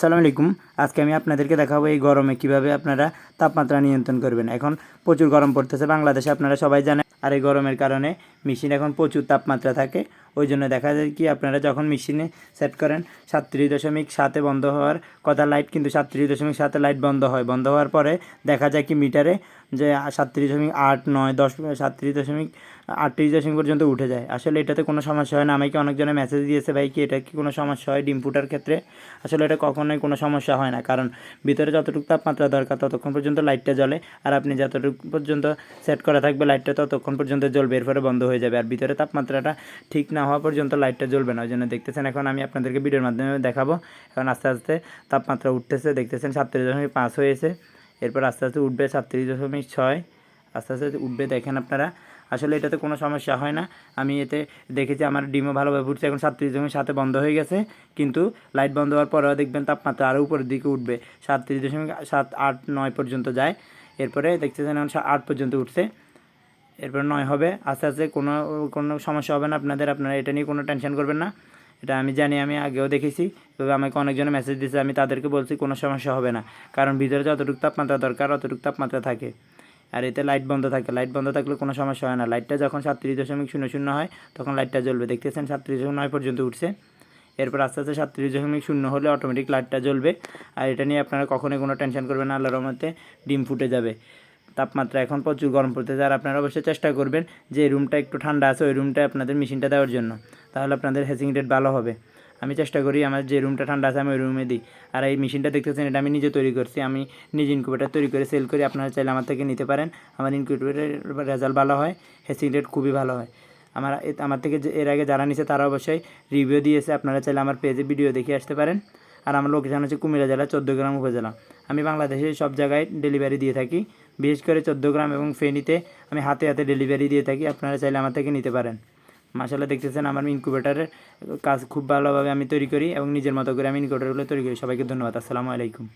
আসসালামু আলাইকুম আজকে আমি আপনাদেরকে দেখাবো এই গরমে কীভাবে আপনারা তাপমাত্রা নিয়ন্ত্রণ করবেন। এখন প্রচুর গরম পড়তেছে, বাংলাদেশে আপনারা সবাই জানেন, আর এই গরমের কারণে মেশিন এখন প্রচুর তাপমাত্রা থাকে। ওই জন্য দেখা যায় কি, আপনারা যখন মেশিনে সেট করেন, সাতত্রিশ দশমিক সাতে বন্ধ হওয়ার কথা, লাইট কিন্তু সাতত্রিশ দশমিক সাতে লাইট বন্ধ হয়। বন্ধ হওয়ার পরে দেখা যায় কি, মিটারে যে সাতত্রিশ দশমিক আট নয় দশ, সাতত্রিশ দশমিক আটত্রিশ দশমিক পর্যন্ত উঠে যায়। আসলে এটাতে কোনো সমস্যা হয় না। আমাকে অনেকজনে মেসেজ দিয়েছে, ভাই কি, এটা কি কোনো সমস্যা হয় ডিম ফুটার ক্ষেত্রে? আসলে এটা কখনোই কোনো সমস্যা হয় না। কারণ ভিতরে যতটুকু তাপমাত্রা দরকার ততক্ষণ পর্যন্ত লাইটটা জ্বলে। আর আপনি যতটুকু পর্যন্ত সেট করা থাকবে লাইটটা ততক্ষণ পর্যন্ত জ্বলবে, এরপরে বন্ধ হয়ে যাবে। আর ভিতরে তাপমাত্রাটা ঠিক না হওয়া পর্যন্ত লাইটটা জ্বলবে না। ওই জন্য দেখতেছেন, এখন আমি আপনাদেরকে ভিডিওর মাধ্যমে দেখাবো। এখন আস্তে আস্তে তাপমাত্রা উঠতেছে, দেখতেছেন সাতত্রিশ দশমিক পাঁচ হয়েছে। এরপর আস্তে আস্তে উঠবে সাতত্রিশ দশমিক ছয়। আস্তে আস্তে উঠবে, দেখেন আপনারা। আসলে এটাতে কোনো সমস্যা হয় না। আমি এতে দেখেছি আমার ডিমও ভালোভাবে উঠছে এখন সাতত্রিশ দশমিক সাথে বন্ধ হয়ে গেছে। কিন্তু লাইট বন্ধ হওয়ার পরেও দেখবেন তাপমাত্রা আরও উপরের দিকে উঠবে। সাতত্রিশ দশমিক সাত আট নয় পর্যন্ত যায়। এরপরে দেখতেছেন এখন আট পর্যন্ত উঠছে। এরপরে নয় হবে। আস্তে আস্তে কোনো কোনো সমস্যা হবে না আপনাদের। আপনারা এটা নিয়ে কোনো টেনশন করবেন না। এটা আমি জানি, আমি আগেও দেখেছি। তবে আমাকে অনেকজনে মেসেজ দিয়েছে, আমি তাদেরকে বলছি কোনো সমস্যা হবে না। কারণ ভিতরে যতটুকু তাপমাত্রা দরকার, অতটুকু তাপমাত্রা থাকে। আর এতে লাইট বন্ধ থাকে। লাইট বন্ধ থাকলে কোনো সমস্যা হয় না। লাইটটা যখন সাতত্রিশ দশমিক শূন্য শূন্য হয়, তখন লাইটটা জ্বলবে। দেখতেছেন সাতত্রিশ দশমিক নয় পর্যন্ত উঠছে। এরপর আস্তে আস্তে সাতত্রিশ দশমিক শূন্য হলে অটোমেটিক লাইটটা জ্বলবে। আর এটা নিয়ে আপনারা কখনোই কোনো টেনশন করবেন না, আল্লাহর রহমতে ডিম ফুটে যাবে। তাপমাত্রা এখন প্রচুর গরম পড়তেছে আর আপনারা অবশ্যই চেষ্টা করবেন যে রুমটা একটু ঠান্ডা আছে, ওই রুমটা আপনাদের মেশিনটা দেওয়ার জন্য। তাহলে আপনাদের হ্যাচিং রেট ভালো হবে। আমি চেষ্টা করি আমার যে রুমটা ঠান্ডা আছে আমি ওই রুমে দিই। আর এই মেশিনটা দেখতেছেন, এটা আমি নিজে তৈরি করছি। আমি নিজে ইনকিউবেটার তৈরি করে সেল করি। আপনারা চাইলে আমার থেকে নিতে পারেন। আমার ইনকিউবেটারের রেজাল্ট ভালো হয় হ্যাচিং রেট খুবই ভালো হয়। আমার আমার থেকে এর আগে যারা নিছে তারা অবশ্যই রিভিউ দিয়েছে। আপনারা চাইলে আমার পেজে ভিডিও দেখে আসতে পারেন। আর আমার লোকেশন হচ্ছে কুমিল্লা জেলা চোদ্দগ্রাম উপজেলা। আমি বাংলাদেশের সব জায়গায় ডেলিভারি দিয়ে থাকি। বিশেষ করে চোদ্দগ্রাম এবং ফেনীতে আমি হাতে হাতে ডেলিভারি দিয়ে থাকি। আপনারা চাইলে আমার থেকে নিতে পারেন। মাসাল্লাহ দেখতেছেন আমার ইনকুবেটারের কাজ খুব ভালোভাবে আমি তৈরি করি এবং নিজের মতো করে আমি ইনকুবেটারগুলো তৈরি করি। সবাইকে ধন্যবাদ, আসসালামু আলাইকুম।